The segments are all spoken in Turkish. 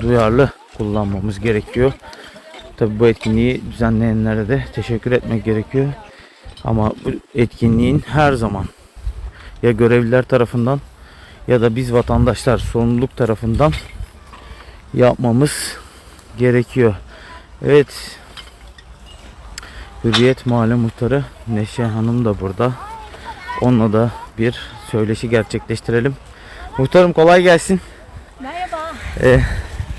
duyarlı kullanmamız gerekiyor. Tabi bu etkinliği düzenleyenlere de teşekkür etmek gerekiyor. Ama bu etkinliğin her zaman ya görevliler tarafından ya da biz vatandaşlar sorumluluk tarafından yapmamız gerekiyor. Evet. Hürriyet Mahalle Muhtarı Neşe Hanım da burada. Onunla da bir söyleşi gerçekleştirelim. Muhtarım kolay gelsin. Merhaba. Ee,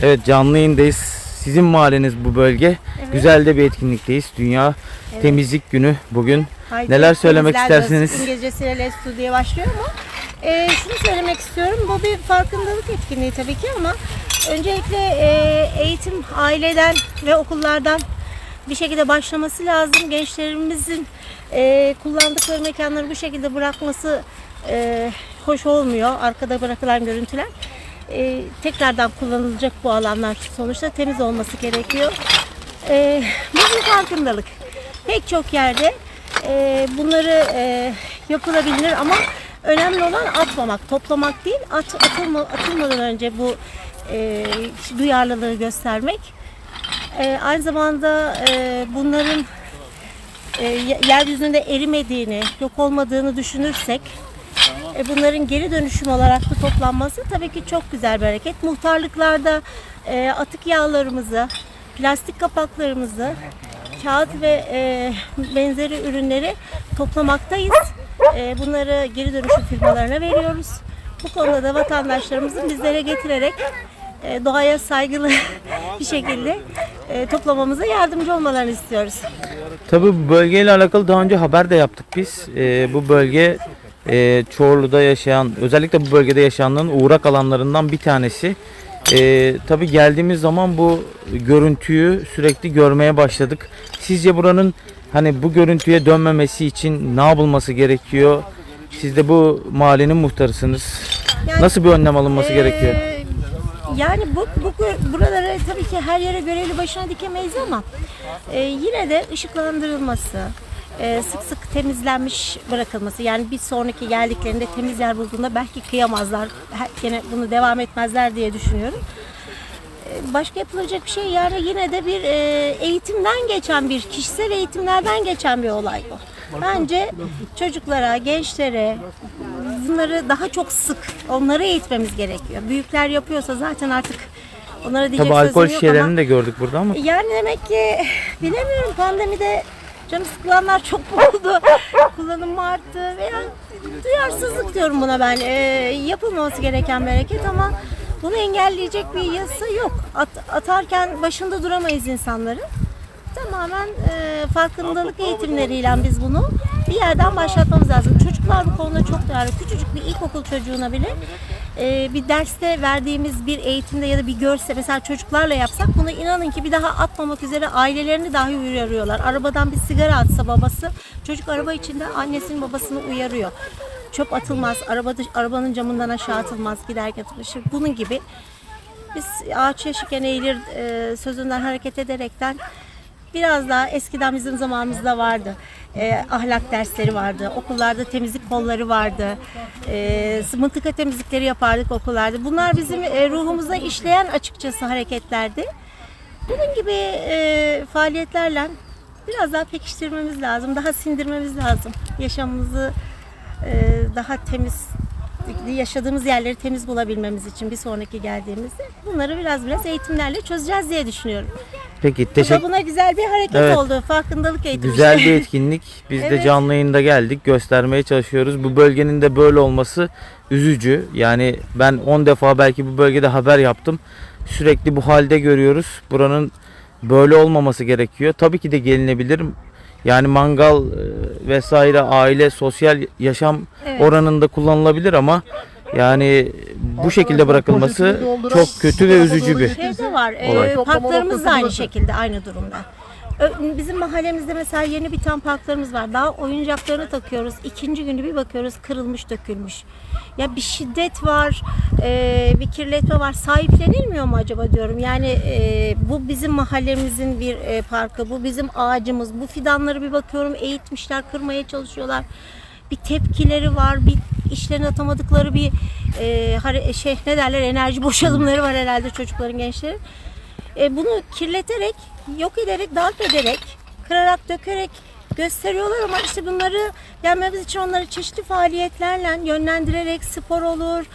evet canlı yayındayız. Sizin mahalleniz bu bölge. Evet. Güzel de bir etkinlikteyiz. Dünya Evet. Temizlik Günü bugün. Haydi Neler söylemek istersiniz? İngilizcesiyle Let's Do diye başlıyor ama e, şunu söylemek istiyorum. Bu bir farkındalık etkinliği tabii ki ama öncelikle e, eğitim aileden ve okullardan bir şekilde başlaması lazım. Gençlerimizin e, kullandıkları mekanları bu şekilde bırakması e, hoş olmuyor. Arkada bırakılan görüntüler. E, tekrardan kullanılacak bu alanlar sonuçta temiz olması gerekiyor. E, bu bir farkındalık. Pek çok yerde e, bunları e, yapılabilir ama önemli olan atmamak, toplamak değil, at, atılma, atılmadan önce bu e, duyarlılığı göstermek. E, aynı zamanda e, bunların e, ye- yeryüzünde erimediğini, yok olmadığını düşünürsek e, bunların geri dönüşüm olarak da toplanması tabii ki çok güzel bir hareket. Muhtarlıklarda e, atık yağlarımızı, plastik kapaklarımızı, kağıt ve e, benzeri ürünleri toplamaktayız. E, bunları geri dönüşüm firmalarına veriyoruz. Bu konuda da vatandaşlarımızın bizlere getirerek e, doğaya saygılı bir şekilde e, toplamamıza yardımcı olmalarını istiyoruz. Tabii bu bölgeyle alakalı daha önce haber de yaptık biz. Ee, bu bölge e, Çorlu'da yaşayan, özellikle bu bölgede yaşayanların uğrak alanlarından bir tanesi. Ee, tabii geldiğimiz zaman bu görüntüyü sürekli görmeye başladık. Sizce buranın hani bu görüntüye dönmemesi için ne yapılması gerekiyor? Siz de bu mahallenin muhtarısınız. Yani- Nasıl bir önlem alınması Ee, gerekiyor? Yani bu, bu buraları tabii ki her yere görevli başına dikemeyiz ama e, yine de ışıklandırılması, e, sık sık temizlenmiş bırakılması. Yani bir sonraki geldiklerinde temiz yer bulduğunda belki kıyamazlar, gene bunu devam etmezler diye düşünüyorum. E, Başka yapılacak bir şey yani yine de bir e, eğitimden geçen bir kişisel eğitimlerden geçen bir olay bu. Bence çocuklara, gençlere bunları daha çok sık onları eğitmemiz gerekiyor. Büyükler yapıyorsa zaten artık onlara diyecek Tabii alkol sözüm yok şişelerini ama de gördük burada ama yani demek ki bilemiyorum pandemide canı sıkılanlar çok oldu. Kullanım arttı veya duyarsızlık diyorum buna ben. Ee, yapılmaması gereken bir hareket ama bunu engelleyecek bir yasa yok. At- atarken başında duramayız insanların. Tamamen e, farkındalık eğitimleriyle biz bunu bir yerden başlatmamız lazım. Çocuklar bu konuda çok duyarlı. Küçücük bir ilkokul çocuğuna bile e, bir derste verdiğimiz bir eğitimde ya da bir görse mesela çocuklarla yapsak bunu inanın ki bir daha atmamak üzere ailelerini dahi uyarıyorlar. Arabadan bir sigara atsa babası çocuk araba içinde annesinin babasını uyarıyor. Çöp atılmaz, araba arabanın camından aşağı atılmaz, giderken. İşte Bunun gibi biz ağaç yaşıken eğilir e, sözünden hareket ederekten biraz daha eskiden bizim zamanımızda vardı. E, ahlak dersleri vardı. Okullarda temizlik kolları vardı. E, mıntıka temizlikleri yapardık okullarda. Bunlar bizim e, ruhumuza işleyen açıkçası hareketlerdi. Bunun gibi e, faaliyetlerle biraz daha pekiştirmemiz lazım. Daha sindirmemiz lazım. Yaşamımızı e, daha temiz yaşadığımız yerleri temiz bulabilmemiz için bir sonraki geldiğimizde bunları biraz biraz eğitimlerle çözeceğiz diye düşünüyorum. peki Bu teşekkür buna güzel bir hareket Evet. oldu. Farkındalık eğitimi. Güzel bir etkinlik. Biz de Evet. canlı yayında geldik. Göstermeye çalışıyoruz. Bu bölgenin de böyle olması üzücü. Yani ben 10 defa belki bu bölgede haber yaptım. Sürekli bu halde görüyoruz. Buranın böyle olmaması gerekiyor. Tabii ki de gelinebilir. Yani mangal e, vesaire aile sosyal yaşam Evet. oranında kullanılabilir ama yani bu şekilde bırakılması çok kötü ve üzücü bir Şey de var. Olay. E, parklarımız da aynı şekilde aynı durumda. Bizim mahallemizde mesela yeni bir tane parklarımız var. Daha oyuncaklarını takıyoruz. İkinci günü bir bakıyoruz kırılmış dökülmüş. Ya bir şiddet var, e, bir kirletme var. Sahiplenilmiyor mu acaba diyorum. Yani e, bu bizim mahallemizin bir e, parkı, bu bizim ağacımız. Bu fidanları bir bakıyorum eğitmişler, kırmaya çalışıyorlar. Bir tepkileri var, bir işlerini atamadıkları bir şey ne derler enerji boşalımları var herhalde çocukların gençlerin. Bunu kirleterek, yok ederek, darp ederek, kırarak, dökerek gösteriyorlar ama işte bunları yenmemiz için onları çeşitli faaliyetlerle yönlendirerek spor olur,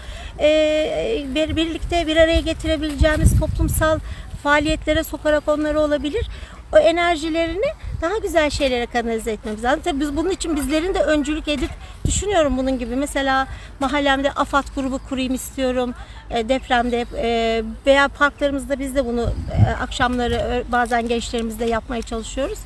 e, bir, birlikte bir araya getirebileceğimiz toplumsal faaliyetlere sokarak onları olabilir. O enerjilerini daha güzel şeylere kanalize etmemiz lazım. Tabii biz bunun için bizlerin de öncülük edip düşünüyorum bunun gibi. Mesela mahallemde AFAD grubu kurayım istiyorum. E, depremde e, veya parklarımızda biz de bunu e, akşamları ö- bazen gençlerimizle yapmaya çalışıyoruz.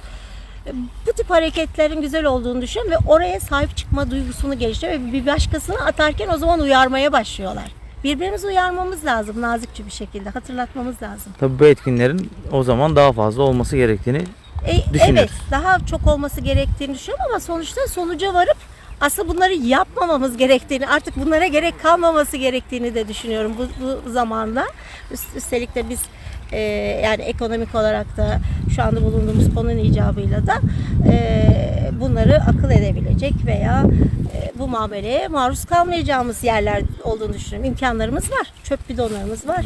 E, Bu tip hareketlerin güzel olduğunu düşünüyorum ve oraya sahip çıkma duygusunu geliştiriyor ve bir başkasını atarken o zaman uyarmaya başlıyorlar. Birbirimizi uyarmamız lazım nazikçe bir şekilde hatırlatmamız lazım. Tabii bu etkinlerin o zaman daha fazla olması gerektiğini E, evet Düşünüyoruz. daha çok olması gerektiğini düşünüyorum ama sonuçta sonuca varıp aslında bunları yapmamamız gerektiğini artık bunlara gerek kalmaması gerektiğini de düşünüyorum bu, bu zamanda. Üst- Üstelik de biz e, yani ekonomik olarak da şu anda bulunduğumuz konunun icabıyla da e, bunları akıl edebilecek veya e, bu muameleye maruz kalmayacağımız yerler olduğunu düşünüyorum. İmkanlarımız var. Çöp bidonlarımız var.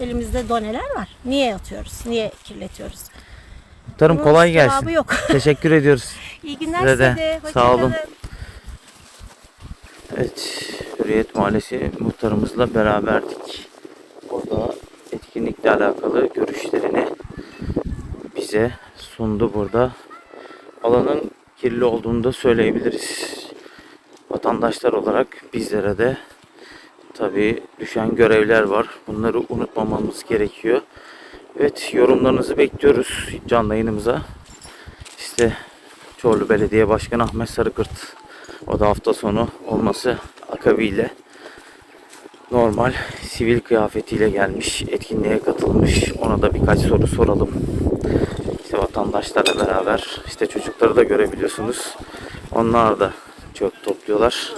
Elimizde doneler var. Niye atıyoruz? Niye kirletiyoruz? Muhtarım Bunun kolay gelsin. yok. Teşekkür ediyoruz. İyi günler Size de. de. Sağ olun. Evet, Hürriyet Mahallesi muhtarımızla beraberdik. O da etkinlikle alakalı görüşlerini bize sundu burada. Alanın kirli olduğunu da söyleyebiliriz. Vatandaşlar olarak bizlere de tabii düşen görevler var. Bunları unutmamamız gerekiyor. Evet, yorumlarınızı bekliyoruz canlı yayınımıza. İşte Çorlu Belediye Başkanı Ahmet Sarıkırt o da hafta sonu olması akabiyle normal sivil kıyafetiyle gelmiş, etkinliğe katılmış. Ona da birkaç soru soralım. İşte vatandaşlarla beraber işte çocukları da görebiliyorsunuz. Onlar da çöp topluyorlar.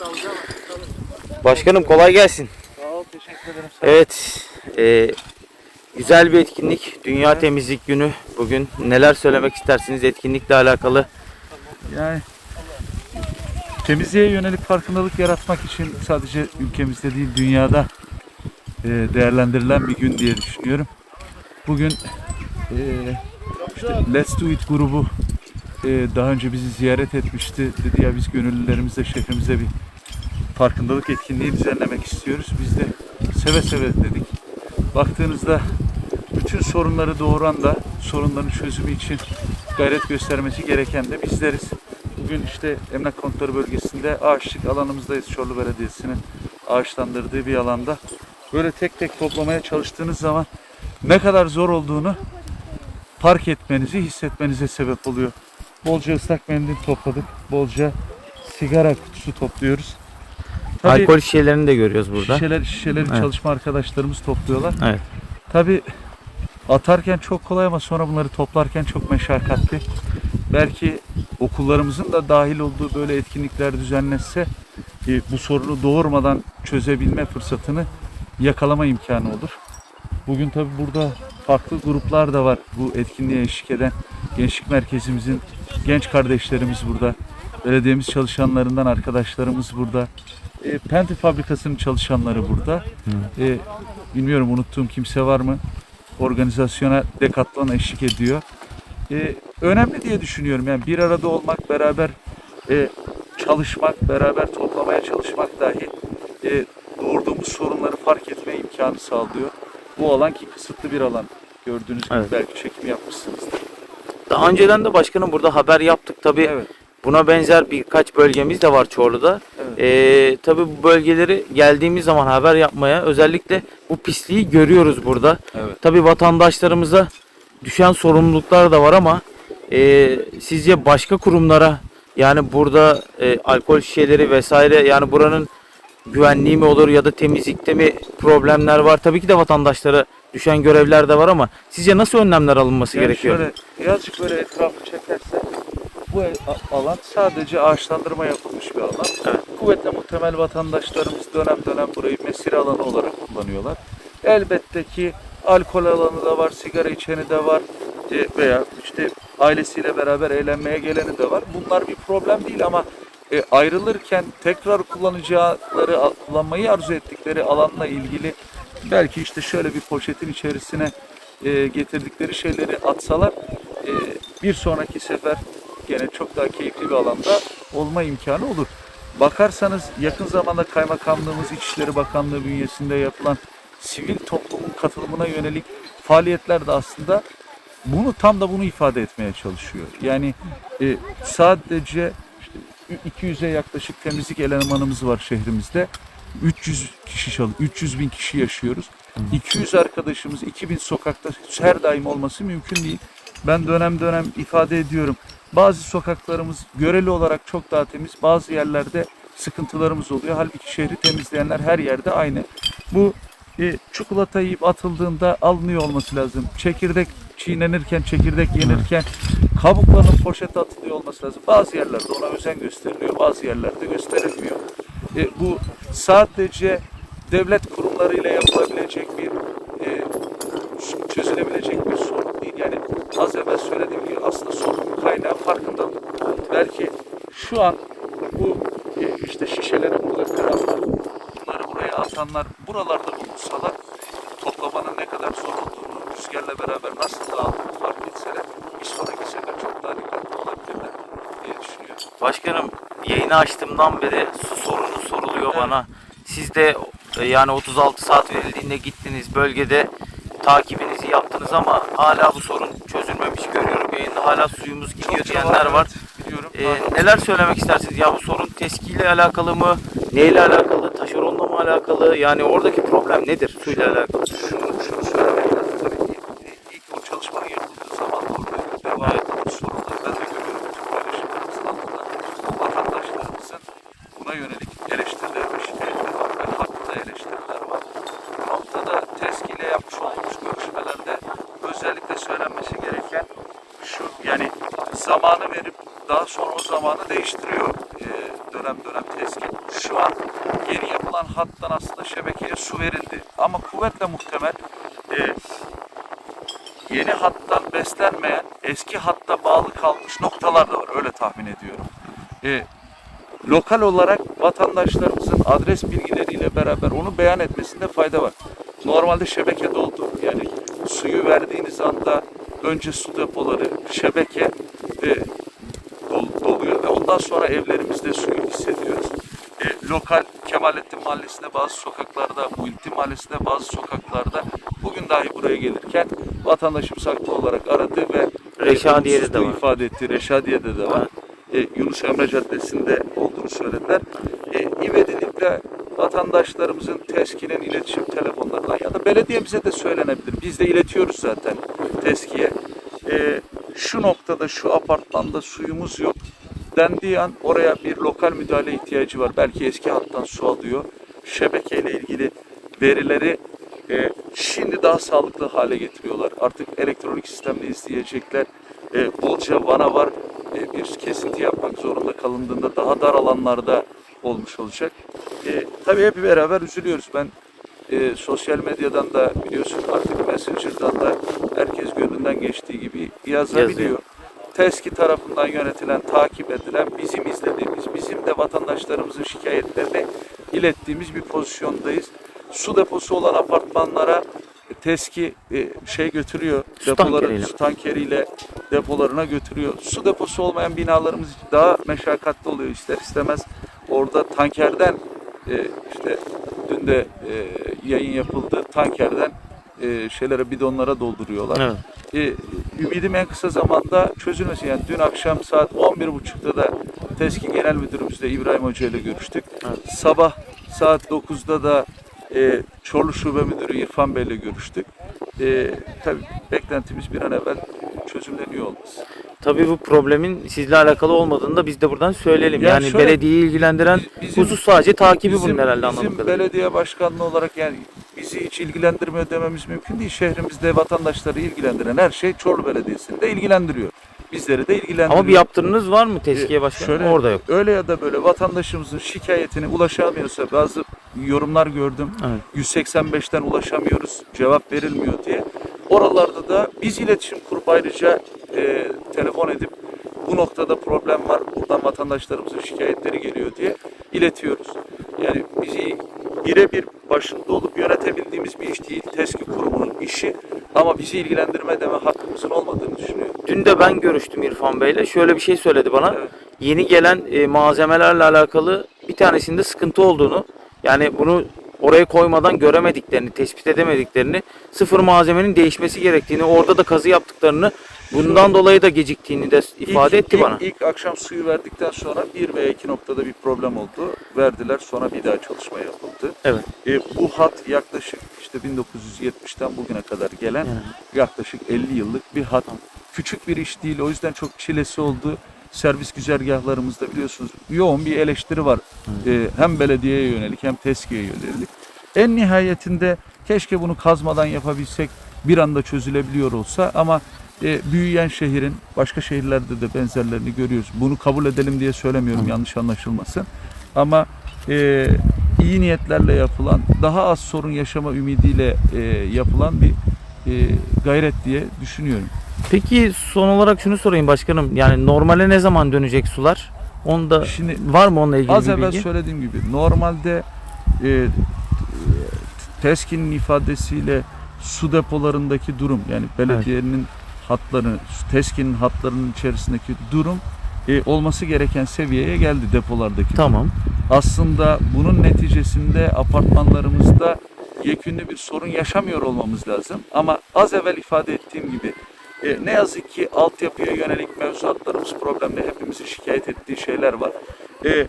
Başkanım kolay gelsin. Sağ ol, teşekkür ederim. Evet, e, güzel bir etkinlik. Dünya Temizlik Günü bugün. Neler söylemek istersiniz etkinlikle alakalı? Yani temizliğe yönelik farkındalık yaratmak için sadece ülkemizde değil dünyada e, değerlendirilen bir gün diye düşünüyorum. Bugün e, işte Let's Do It grubu e, daha önce bizi ziyaret etmişti. Dedi ya biz gönüllülerimizle şehrimize bir farkındalık etkinliği düzenlemek istiyoruz. Biz de seve seve dedik. Baktığınızda bütün sorunları doğuran da sorunların çözümü için gayret göstermesi gereken de bizleriz. Bugün işte emlak kontları bölgesinde ağaçlık alanımızdayız. Çorlu Belediyesi'nin ağaçlandırdığı bir alanda. Böyle tek tek toplamaya çalıştığınız zaman ne kadar zor olduğunu fark etmenizi, hissetmenize sebep oluyor. Bolca ıslak mendil topladık. Bolca sigara kutusu topluyoruz. Tabii Alkol şişelerini de görüyoruz burada. şişeler, şişeleri Evet. çalışma arkadaşlarımız topluyorlar. Evet. Tabi atarken çok kolay ama sonra bunları toplarken çok meşakkatli. Belki okullarımızın da dahil olduğu böyle etkinlikler düzenlense e, bu sorunu doğurmadan çözebilme fırsatını yakalama imkanı olur. Bugün tabi burada farklı gruplar da var bu etkinliğe eşlik eden. Gençlik merkezimizin genç kardeşlerimiz burada. Belediyemiz çalışanlarından arkadaşlarımız burada. E, Penti fabrikasının çalışanları burada. E, bilmiyorum unuttuğum kimse var mı? Organizasyona Decathlon eşlik ediyor. E, önemli diye düşünüyorum. Yani bir arada olmak, beraber e, çalışmak, beraber toplamaya çalışmak dahi e, doğurduğumuz sorunları fark etme imkanı sağlıyor. Bu alan ki kısıtlı bir alan. Gördüğünüz gibi Evet. belki çekim yapmışsınızdır. Daha önceden de başkanım burada haber yaptık. Tabii Evet. buna benzer birkaç bölgemiz de var Çorlu'da. Evet. Ee, tabii bu bölgeleri geldiğimiz zaman haber yapmaya özellikle bu pisliği görüyoruz burada. Evet. Tabii vatandaşlarımıza düşen sorumluluklar da var ama e, sizce başka kurumlara yani burada e, alkol şişeleri vesaire yani buranın güvenliği mi olur ya da temizlikte mi problemler var? Tabii ki de vatandaşlara düşen görevler de var ama sizce nasıl önlemler alınması Yani gerekiyor? şöyle birazcık böyle etrafı çekerse bu e- alan sadece ağaçlandırma yapılmış bir alan. Kuvvetle muhtemel vatandaşlarımız dönem dönem burayı mesire alanı olarak kullanıyorlar. Elbette ki alkol alanı da var, sigara içeni de var e, veya işte ailesiyle beraber eğlenmeye geleni de var. Bunlar bir problem değil ama e, ayrılırken tekrar kullanacakları, kullanmayı arzu ettikleri alanla ilgili belki işte şöyle bir poşetin içerisine e, getirdikleri şeyleri atsalar e, bir sonraki sefer gene çok daha keyifli bir alanda olma imkanı olur. Bakarsanız yakın zamanda Kaymakamlığımız İçişleri Bakanlığı bünyesinde yapılan sivil toplumun katılımına yönelik faaliyetler de aslında bunu tam da bunu ifade etmeye çalışıyor. Yani e, sadece işte 200'e yaklaşık temizlik elemanımız var şehrimizde. 300 kişi çalış, 300 bin kişi yaşıyoruz. 200 arkadaşımız 2000 sokakta her daim olması mümkün değil. Ben dönem dönem ifade ediyorum. Bazı sokaklarımız göreli olarak çok daha temiz. Bazı yerlerde sıkıntılarımız oluyor. Halbuki şehri temizleyenler her yerde aynı. Bu e, çikolata yiyip atıldığında alınıyor olması lazım. Çekirdek çiğnenirken, çekirdek yenirken kabuklarının poşete atılıyor olması lazım. Bazı yerlerde ona özen gösteriliyor, bazı yerlerde gösterilmiyor. E, bu sadece devlet kurumlarıyla yapılabilecek bir e, çözülebilecek bir sorun değil. Yani az evvel söylediğim gibi aslında sorunun kaynağı farkındalık. Belki şu an bu e, işte şişeleri burada buraya atanlar buralarda bulunsalar toplamanın ne kadar zor olduğunu, rüzgarla beraber nasıl dağıldığını fark etseler bir sonraki sefer çok daha dikkatli olabilirler diye düşünüyorum. Başkanım yayını açtığımdan beri su sorunu soruluyor Evet. bana. Siz de e, yani 36 saat verildiğinde gittiniz bölgede takibinizi yaptınız ama hala bu sorun çözülmemiş görüyorum. Yayında hala suyumuz gidiyor Çokça diyenler var. evet, Biliyorum. E, neler söylemek istersiniz? Ya bu sorun teskiyle alakalı mı? Neyle alakalı? Taşeronla mı alakalı? Yani oradaki problem nedir suyla alakalı? şunu, şunu söylemek lazım. Tabii ki ilk, ilk bu çalışmanın yapıldığı zaman da orada devam eden sorunları ben de görüyorum. Bütün paylaşımlarımızın altında vatandaşlarımızın buna yönelik eleştiriler ve şikayetler var. Ve haklı eleştiriler var. Bu noktada TESK ile yapmış olduğumuz görüşmelerde özellikle söylenmesi gereken şu yani zamanı verip daha sonra o zamanı değiştiriyor e, dönem dönem TESK'in. Şu an yeni yapılan hattan aslında şebekeye su verildi. Ama kuvvetle muhtemel e, yeni hattan beslenmeyen eski hatta bağlı kalmış noktalar da var. Öyle tahmin ediyorum. E, lokal olarak vatandaşlarımızın adres bilgileriyle beraber onu beyan etmesinde fayda var. Normalde şebeke doldu. Yani suyu verdiğiniz anda önce su depoları, şebeke e, dol- doluyor ve ondan sonra evlerimizde suyu hissediyoruz. E, lokal Kemalettin Mahallesi'nde bazı sokaklarda, Muhittin Mahallesi'nde bazı sokaklarda bugün dahi buraya gelirken vatandaşımız haklı olarak aradı ve Reşadiye'de de var. ifade etti. Reşadiye'de de var. E, Yunus Emre Caddesi'nde olduğunu söylediler. E, İvedilikle vatandaşlarımızın TESKİ'nin iletişim telefonlarından ya da belediyemize de söylenebilir. Biz de iletiyoruz zaten TESKİ'ye. E, şu noktada şu apartmanda suyumuz yok dendiği an oraya bir lokal müdahale ihtiyacı var. Belki eski hattan su alıyor. Şebekeyle ilgili verileri e, şimdi daha sağlıklı hale getiriyorlar. Artık elektronik sistemle izleyecekler. E, bolca vana var. E, bir kesinti yapmak zorunda kalındığında daha dar alanlarda olmuş olacak. E, tabii hep beraber üzülüyoruz. Ben e, sosyal medyadan da biliyorsun artık Messenger'dan da herkes gönlünden geçtiği gibi yazabiliyor. Yazıyor. TESKİ tarafından yönetilen, takip edilen, bizim izlediğimiz, bizim de vatandaşlarımızın şikayetlerini ilettiğimiz bir pozisyondayız. Su deposu olan apartmanlara TESKİ e, şey götürüyor, Su depoları tankeriyle. su tankeriyle depolarına götürüyor. Su deposu olmayan binalarımız daha meşakkatli oluyor ister istemez. Orada tankerden e, işte dün de e, yayın yapıldı. Tankerden e, şeylere bidonlara dolduruyorlar. Evet. E, ümidim en kısa zamanda çözülmesi. Yani dün akşam saat 11.30'da da TESKİ Genel Müdürümüzle İbrahim Hoca ile görüştük. Sabah saat 9'da da e, Çorlu Şube Müdürü İrfan Bey ile görüştük. E, tabii beklentimiz bir an evvel çözümleniyor olması. Tabii bu problemin sizle alakalı olmadığını da biz de buradan söyleyelim. Yani Yani, şöyle, belediyeyi ilgilendiren biz- bizim- husus sadece takibi Bizim, bunun herhalde bizim anladığım kadarıyla. belediye başkanlığı olarak yani bizi hiç ilgilendirmiyor dememiz mümkün değil. Şehrimizde vatandaşları ilgilendiren her şey Çorlu Belediyesi'ni de ilgilendiriyor. Bizleri de ilgilendiriyor. Ama bir yaptırınız var mı teskiye Ee, başkanım? şöyle, Orada yok. Öyle ya da böyle vatandaşımızın şikayetine ulaşamıyorsa bazı yorumlar gördüm. Evet. 185'ten ulaşamıyoruz, cevap verilmiyor diye. Oralarda da biz iletişim kurup ayrıca e, telefon edip bu noktada problem var. Buradan vatandaşlarımızın şikayetleri geliyor diye iletiyoruz. Yani bizi birebir başında olup yönetebildiğimiz bir iş değil. TESKİ kurumunun işi ama bizi ilgilendirme deme hakkımızın olmadığını düşünüyorum. Dün de ben görüştüm İrfan Bey'le. Şöyle bir şey söyledi bana. Evet. Yeni gelen e, malzemelerle alakalı bir tanesinde sıkıntı olduğunu, yani bunu oraya koymadan göremediklerini, tespit edemediklerini, sıfır malzemenin değişmesi gerektiğini, orada da kazı yaptıklarını, bundan dolayı da geciktiğini de ifade İlk- etti ilk- bana. İlk akşam suyu verdikten sonra bir veya iki noktada bir problem oldu. Verdiler sonra bir daha çalışma yapıldı. Evet. E, bu hat yaklaşık işte 1970'ten bugüne kadar gelen yaklaşık 50 yıllık bir hat. Küçük bir iş değil o yüzden çok çilesi oldu. Servis güzergahlarımızda biliyorsunuz yoğun bir eleştiri var. E, hem belediyeye yönelik hem TESKİ'ye yönelik. En nihayetinde keşke bunu kazmadan yapabilsek bir anda çözülebiliyor olsa ama e, büyüyen şehrin başka şehirlerde de benzerlerini görüyoruz. Bunu kabul edelim diye söylemiyorum yanlış anlaşılmasın. Ama e, iyi niyetlerle yapılan, daha az sorun yaşama ümidiyle e, yapılan bir e, gayret diye düşünüyorum. Peki son olarak şunu sorayım başkanım. Yani normale ne zaman dönecek sular? Onda Şimdi var mı onunla ilgili az bir evvel bilgi? söylediğim gibi normalde e, TESKİ'nin ifadesiyle su depolarındaki durum yani belediyenin hatları, TESKİ'nin hatlarının içerisindeki durum e, olması gereken seviyeye geldi depolardaki durum. Tamam. aslında bunun neticesinde apartmanlarımızda yekünlü bir sorun yaşamıyor olmamız lazım. Ama az evvel ifade ettiğim gibi e, ne yazık ki altyapıya yönelik mevzuatlarımız problemli. Hepimizin şikayet ettiği şeyler var. E,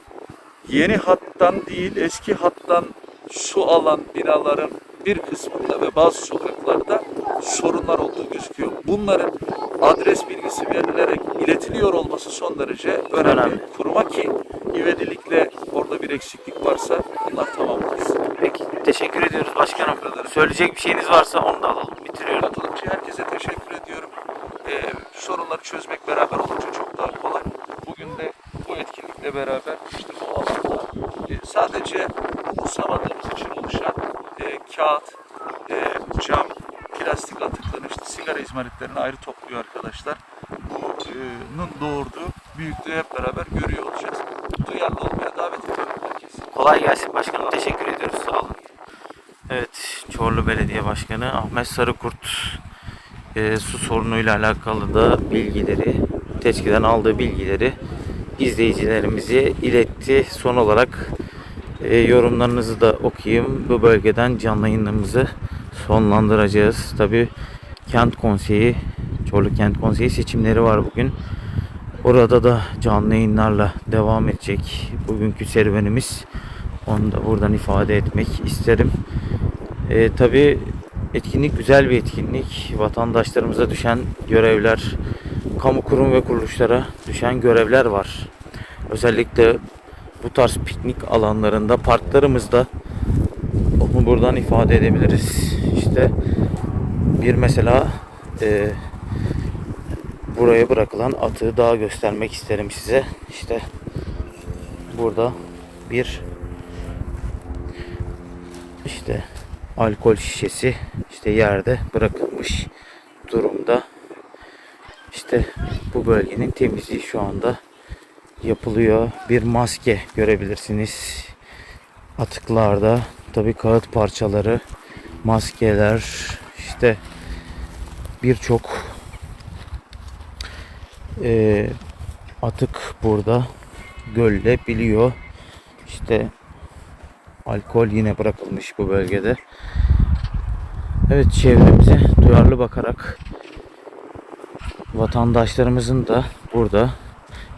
yeni hattan değil eski hattan su alan binaların bir kısmında ve bazı sokaklarda sorunlar olduğu gözüküyor. Bunların adres bilgisi verilerek iletiliyor olması son derece önemli. Önemli. Kuruma ki ivedilikle orada bir eksiklik varsa bunlar tamamlansın. Peki. Teşekkür ediyoruz başkanım. Söyleyecek bir şeyiniz varsa onu da alalım. Bitiriyoruz. Katılımcı herkese teşekkür ediyorum. Ee, sorunları çözmek beraber olunca çok daha kolay. Bugün de bu etkinlikle beraber işte bu alanda e, sadece e, kağıt, e, cam, plastik atıklarını işte sigara izmaritlerini ayrı topluyor arkadaşlar. Bunun doğurduğu büyüklüğü hep beraber görüyor olacağız. Duyarlı olmaya davet ediyorum herkesi. Kolay gelsin başkanım. Teşekkür ediyoruz. Sağ olun. Evet, Çorlu Belediye Başkanı Ahmet Sarıkurt e, su sorunuyla alakalı da bilgileri, teskiden aldığı bilgileri izleyicilerimize iletti. Son olarak e, yorumlarınızı da okuyayım. Bu bölgeden canlı yayınlarımızı sonlandıracağız. Tabi kent konseyi, Çorlu Kent Konseyi seçimleri var bugün. Orada da canlı yayınlarla devam edecek bugünkü serüvenimiz. Onu da buradan ifade etmek isterim. E, tabii etkinlik güzel bir etkinlik. Vatandaşlarımıza düşen görevler, kamu kurum ve kuruluşlara düşen görevler var. Özellikle bu tarz piknik alanlarında, parklarımızda onu buradan ifade edebiliriz. İşte bir mesela e, buraya bırakılan atığı daha göstermek isterim size. İşte burada bir işte alkol şişesi işte yerde bırakılmış durumda. İşte bu bölgenin temizliği şu anda yapılıyor. Bir maske görebilirsiniz. Atıklarda tabi kağıt parçaları, maskeler, işte birçok eee, atık burada görülebiliyor. İşte alkol yine bırakılmış bu bölgede. Evet çevremize duyarlı bakarak vatandaşlarımızın da burada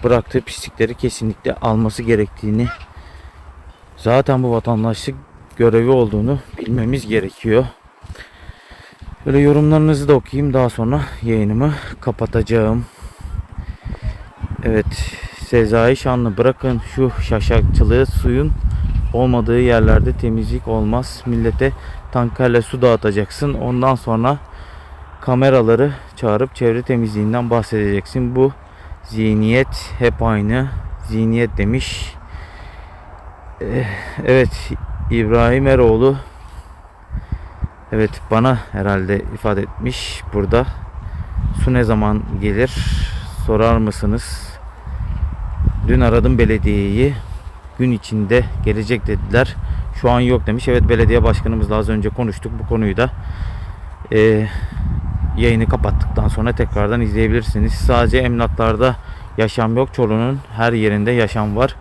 bıraktığı pislikleri kesinlikle alması gerektiğini zaten bu vatandaşlık görevi olduğunu bilmemiz gerekiyor. Böyle yorumlarınızı da okuyayım daha sonra yayınımı kapatacağım. Evet Sezai Şanlı bırakın şu şaşakçılığı suyun olmadığı yerlerde temizlik olmaz. Millete tankerle su dağıtacaksın. Ondan sonra kameraları çağırıp çevre temizliğinden bahsedeceksin. Bu zihniyet hep aynı zihniyet demiş. Eh, Evet İbrahim Eroğlu Evet bana herhalde ifade etmiş burada. Su ne zaman gelir sorar mısınız? Dün aradım belediyeyi. Gün içinde gelecek dediler. Şu an yok demiş. Evet belediye başkanımızla az önce konuştuk bu konuyu da. Ee, yayını kapattıktan sonra tekrardan izleyebilirsiniz. Sadece emlaklarda yaşam yok. Çorlu'nun her yerinde yaşam var.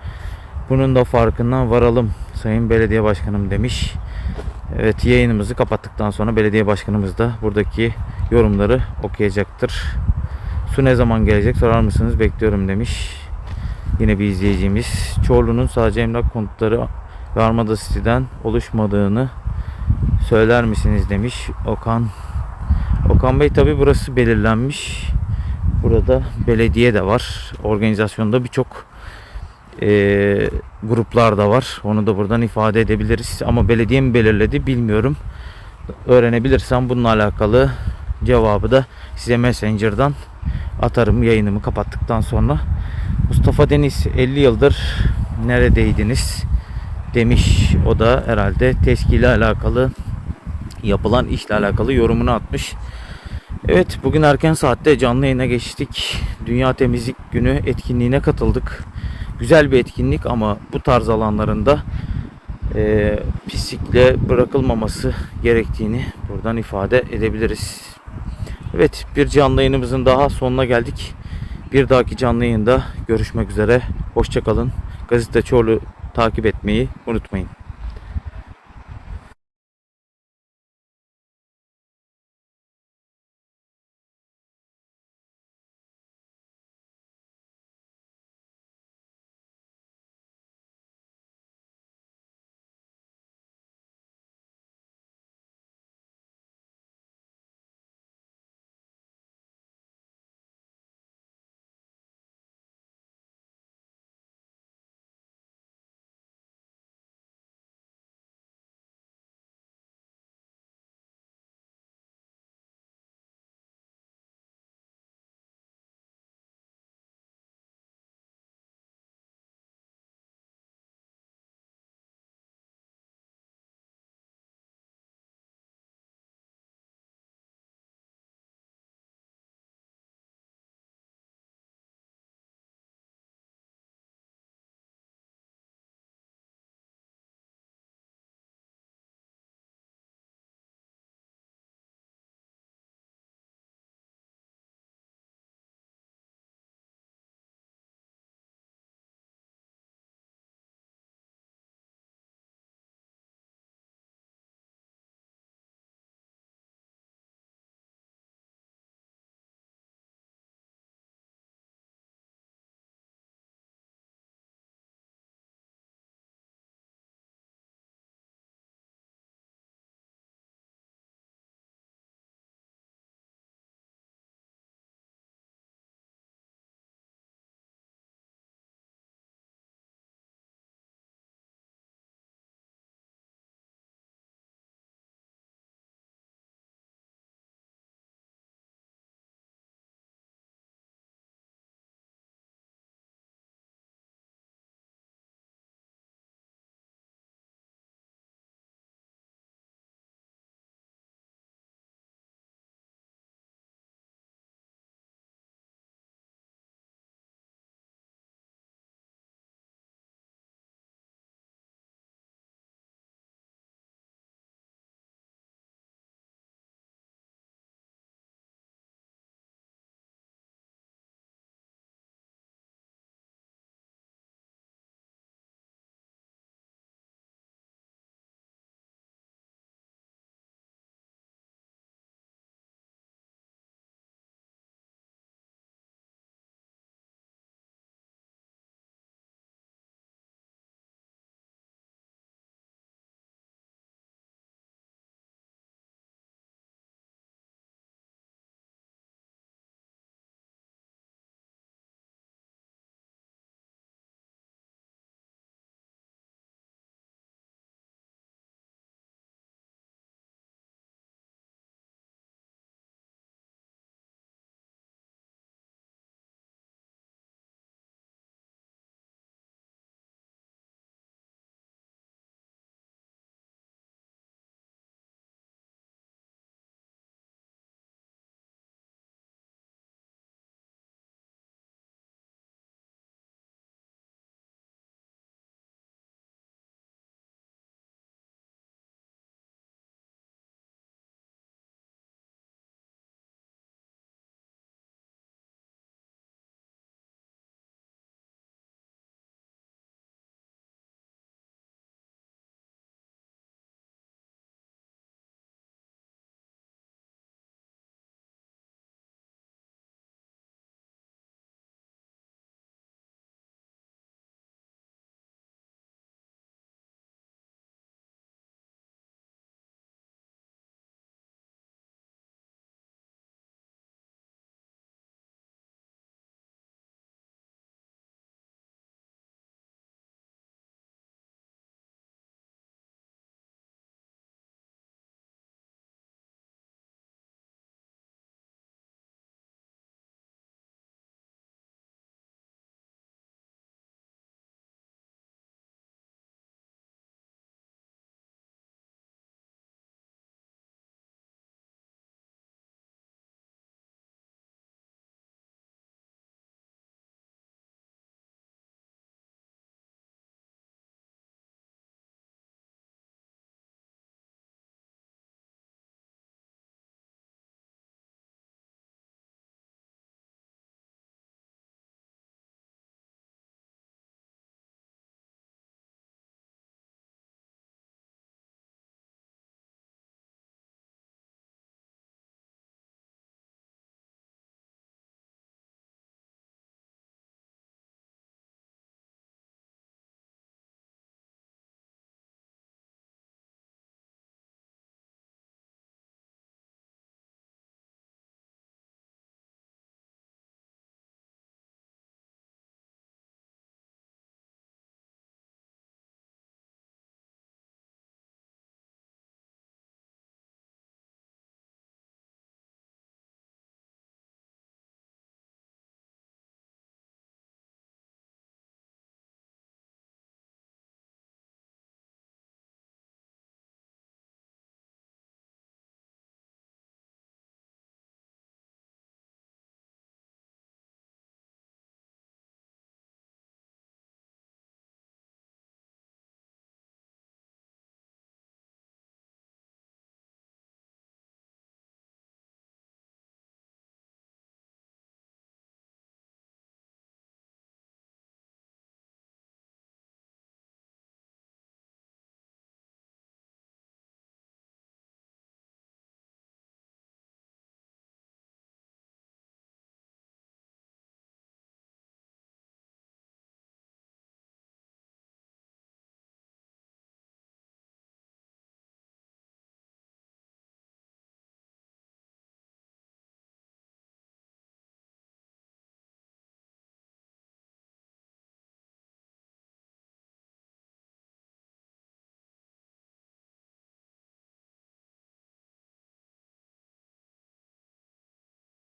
Bunun da farkından varalım Sayın Belediye Başkanım demiş. Evet yayınımızı kapattıktan sonra belediye başkanımız da buradaki yorumları okuyacaktır. Su ne zaman gelecek sorar mısınız bekliyorum demiş. Yine bir izleyicimiz. Çorlu'nun sadece emlak konutları ve Armada City'den oluşmadığını söyler misiniz demiş Okan. Okan Bey tabi burası belirlenmiş. Burada belediye de var. Organizasyonda birçok eee, gruplar da var. Onu da buradan ifade edebiliriz. Ama belediye mi belirledi bilmiyorum. Öğrenebilirsem bununla alakalı cevabı da size Messenger'dan atarım yayınımı kapattıktan sonra. Mustafa Deniz 50 yıldır neredeydiniz demiş. O da herhalde TESKİ ile alakalı yapılan işle alakalı yorumunu atmış. Evet bugün erken saatte canlı yayına geçtik. Dünya Temizlik Günü etkinliğine katıldık. Güzel bir etkinlik ama bu tarz alanlarında e, pislikle bırakılmaması gerektiğini buradan ifade edebiliriz. Evet bir canlı yayınımızın daha sonuna geldik. Bir dahaki canlı yayında görüşmek üzere. Hoşçakalın. Gazete Çorlu takip etmeyi unutmayın.